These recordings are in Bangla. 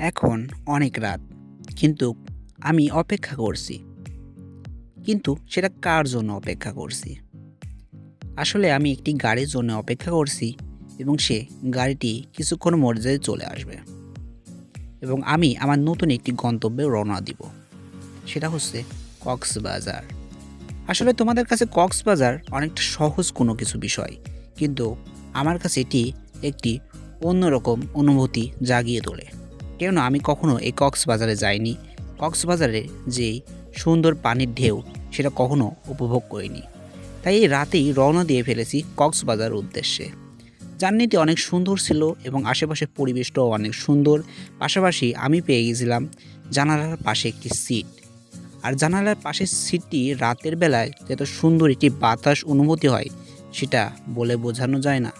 এখন অনেক রাত, কিন্তু আমি অপেক্ষা করছি। কিন্তু সেটা কার জন্য অপেক্ষা করছি? আসলে আমি একটি গাড়ির জন্য অপেক্ষা করছি এবং সে গাড়িটি কিছুক্ষণ মর্যাদায় চলে আসবে এবং আমি আমার নতুন একটি গন্তব্যে রওনা দিব। সেটা হচ্ছে কক্সবাজার। আসলে তোমাদের কাছে কক্সবাজার অনেকটা সহজ কোনো কিছু বিষয়, কিন্তু আমার কাছে এটি একটি অন্যরকম অনুভূতি জাগিয়ে তোলে। কেননা আমি কখনো এই কক্সবাজারে যাইনি। কক্সবাজারে যে সুন্দর পানির ঢেউ, সেটা কখনো উপভোগ করিনি। তাই এই রাতেই রওনা দিয়ে ফেলেছি কক্সবাজার উদ্দেশ্যে। জার্নিটি অনেক সুন্দর ছিল এবং আশেপাশের পরিবেশটাও অনেক সুন্দর। পাশাপাশি আমি পেয়ে গেছিলাম জানালার পাশে একটি সিট। আর জানালার পাশের সিটটি রাতের বেলায় যত সুন্দর একটি বাতাস অনুভূতি হয়, সেটা বলে বোঝানো যায় না।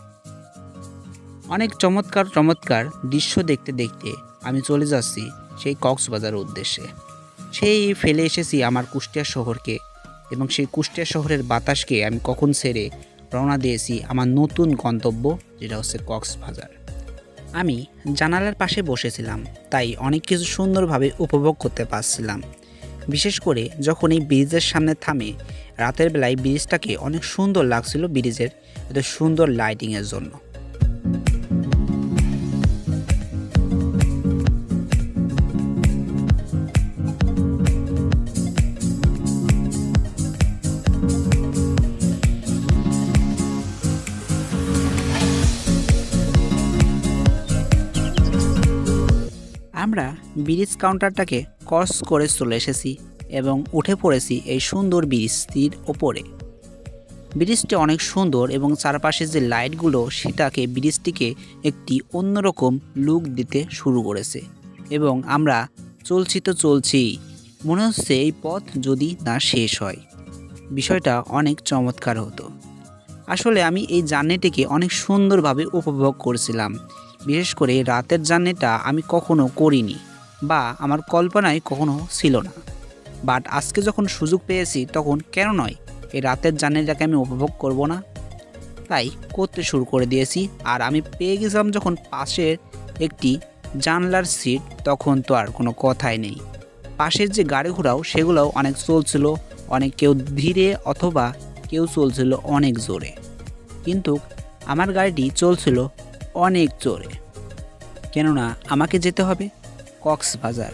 অনেক চমৎকার চমৎকার দৃশ্য দেখতে দেখতে চলে যাচ্ছি সেই কক্সবাজারের উদ্দেশ্যে। সেই ফেলে এসেছি আমার কুষ্টিয়া শহরকে এবং সেই কুষ্টিয়া শহরের বাতাসকে আমি কখন ছেড়ে রওনা দিয়েছি আমার নতুন গন্তব্য, যেটা হচ্ছে কক্সবাজার। আমি জানালার পাশে বসেছিলাম, তাই অনেক কিছু সুন্দরভাবে উপভোগ করতে পারছিলাম। বিশেষ করে যখন এই ব্রিজের সামনে থামে, রাতের বেলায় ব্রিজটাকে অনেক সুন্দর লাগছিল ব্রিজের এত সুন্দর লাইটিংয়ের জন্য। আমরা ব্রিজ কাউন্টারটাকে ক্রস করে চলে এসেছি এবং উঠে পড়েছি এই সুন্দর ব্রিজটির ওপরে। ব্রিজটি অনেক সুন্দর এবং চারপাশে যে লাইটগুলো, সেটাকে ব্রিজটিকে একটি অন্যরকম লুক দিতে শুরু করেছে এবং আমরা চলছি তো চলছি মনে হচ্ছে এই পথ যদি না শেষ হয়। বিষয়টা অনেক চমৎকার হতো। আসলে আমি এই জার্নিটিকে অনেক সুন্দরভাবে উপভোগ করছিলাম। বিশেষ করে রাতের জার্নিটা আমি কখনো করিনি বা আমার কল্পনায় কখনো ছিল না। বাট আজকে যখন সুযোগ পেয়েছি, তখন কেন নয় এই রাতের জার্নিটাকে আমি উপভোগ করব না? তাই করতে শুরু করে দিয়েছি আর আমি পেয়ে গেছিলাম যখন পাশের একটি জানলার সিট, তখন তো আর কোনো কথাই নেই। পাশের যে গাড়ি ঘোড়াও সেগুলোও অনেক চলছিল, অনেক কেউ ধীরে অথবা কেউ চলছিল অনেক জোরে। কিন্তু আমার গাড়িটি চলছিল অনেক জোরে। কেননা আমাকে যেতে হবে কক্সবাজার।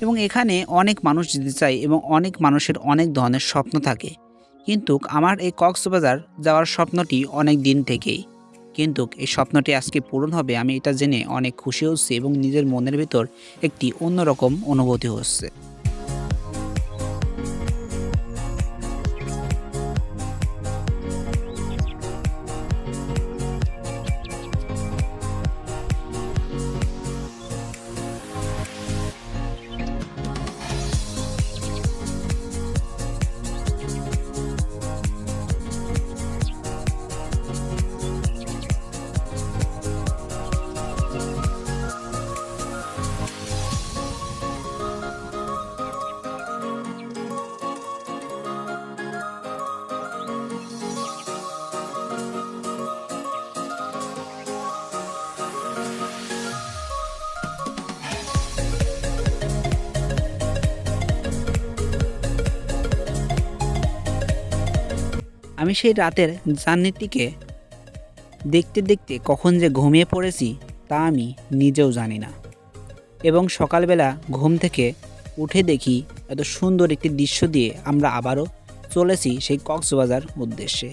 এবং এখানে অনেক মানুষ যেতে চায় এবং অনেক মানুষের অনেক ধরনের স্বপ্ন থাকে। কিন্তু আমার এই কক্সবাজার যাওয়ার স্বপ্নটি অনেক দিন থেকেই। কিন্তু এই স্বপ্নটি আজকে পূরণ হবে, আমি এটা জেনে অনেক খুশি হচ্ছি এবং নিজের মনের ভিতর একটি অন্যরকম অনুভূতি হচ্ছে। আমি সেই রাতের জার্নিটিকে দেখতে দেখতে কখন যে ঘুমিয়ে পড়েছি তা আমি নিজেও জানি না। এবং সকালবেলা ঘুম থেকে উঠে দেখি এত সুন্দর একটি দৃশ্য দিয়ে আমরা আবারও চলেছি সেই কক্সবাজার উদ্দেশ্যে।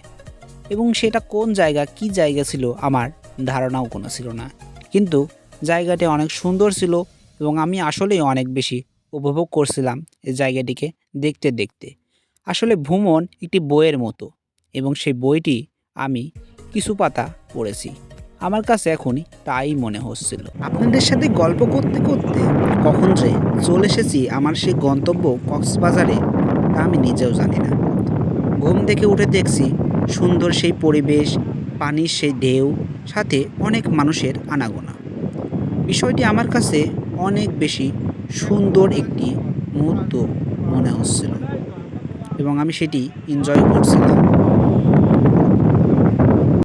এবং সেটা কোন জায়গা, কি জায়গা ছিল আমার ধারণাও কোনো ছিল না। কিন্তু জায়গাটি অনেক সুন্দর ছিল এবং আমি আসলেই অনেক বেশি উপভোগ করছিলাম এই জায়গাটিকে দেখতে দেখতে। আসলে ভ্রমণ একটি বইয়ের মতো। এবং সেই বইটি আমি কিছু পাতা পড়েছি। আমার কাছে এখনই তাই মনে হচ্ছিল। আপনাদের সাথে গল্প করতে করতে কখন যে চলে এসেছি আমার সেই গন্তব্য কক্সবাজারে তা আমি নিজেও জানি না। ঘুম থেকে উঠে দেখছি সুন্দর সেই পরিবেশ, পানির সেই ঢেউ, সাথে অনেক মানুষের আনাগোনা। বিষয়টি আমার কাছে অনেক বেশি সুন্দর একটি মুহূর্ত মনে হচ্ছিল এবং আমি সেটি এনজয় করছিলাম।